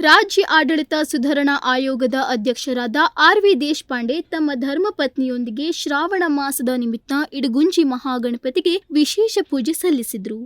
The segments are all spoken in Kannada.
ರಾಜ್ಯ ಆಡಳಿತ ಸುಧಾರಣಾ ಆಯೋಗದ ಅಧ್ಯಕ್ಷರಾದ ಆರ್ ವಿ ದೇಶಪಾಂಡೆ ತಮ್ಮ ಧರ್ಮಪತ್ನಿಯೊಂದಿಗೆ ಶ್ರಾವಣ ಮಾಸದ ನಿಮಿತ್ತ ಇಡಗುಂಜಿ ಮಹಾಗಣಪತಿಗೆ ವಿಶೇಷ ಪೂಜೆ ಸಲ್ಲಿಸಿದರು.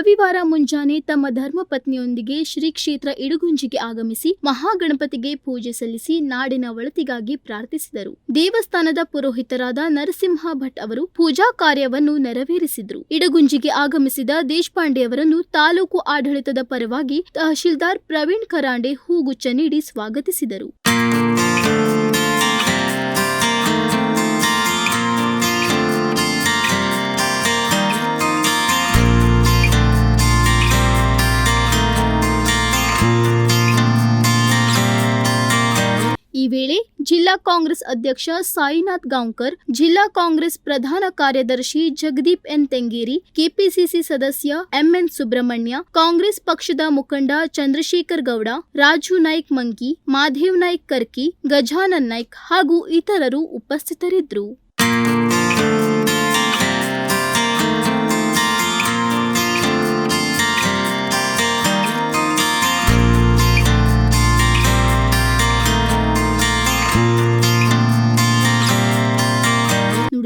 ರವಿವಾರ ಮುಂಜಾನೆ ತಮ್ಮ ಧರ್ಮಪತ್ನಿಯೊಂದಿಗೆ ಶ್ರೀ ಕ್ಷೇತ್ರ ಇಡುಗುಂಜಿಗೆ ಆಗಮಿಸಿ ಮಹಾಗಣಪತಿಗೆ ಪೂಜೆ ಸಲ್ಲಿಸಿ ನಾಡಿನ ಒಳತಿಗಾಗಿ ಪ್ರಾರ್ಥಿಸಿದರು. ದೇವಸ್ಥಾನದ ಪುರೋಹಿತರಾದ ನರಸಿಂಹ ಭಟ್ ಅವರು ಪೂಜಾ ಕಾರ್ಯವನ್ನು ನೆರವೇರಿಸಿದರು. ಇಡಗುಂಜಿಗೆ ಆಗಮಿಸಿದ ದೇಶಪಾಂಡೆ ಅವರನ್ನು ತಾಲೂಕು ಆಡಳಿತದ ಪರವಾಗಿ ತಹಶೀಲ್ದಾರ್ ಪ್ರವೀಣ್ ಕರಾಂಡೆ ಹೂಗುಚ್ಚ ನೀಡಿ ಸ್ವಾಗತಿಸಿದರು. ಈ ವೇಳೆ ಜಿಲ್ಲಾ ಕಾಂಗ್ರೆಸ್ ಅಧ್ಯಕ್ಷ ಸಾಯಿನಾಥ್ ಗಾಂವ್ಕರ್, ಜಿಲ್ಲಾ ಕಾಂಗ್ರೆಸ್ ಪ್ರಧಾನ ಕಾರ್ಯದರ್ಶಿ ಜಗದೀಪ್ ಎನ್ ತೆಂಗೇರಿ, ಕೆಪಿಸಿಸಿ ಸದಸ್ಯ ಎಂಎನ್ ಸುಬ್ರಹ್ಮಣ್ಯ, ಕಾಂಗ್ರೆಸ್ ಪಕ್ಷದ ಮುಖಂಡ ಚಂದ್ರಶೇಖರ್ ಗೌಡ, ರಾಜು ನಾಯ್ಕ್ ಮಂಕಿ ಮಾಧೇವ್ ನಾಯ್ಕ್ ಕರ್ಕಿ, ಗಜಾನನ್ ನಾಯ್ಕ್ ಹಾಗೂ ಇತರರು ಉಪಸ್ಥಿತರಿದ್ದರು.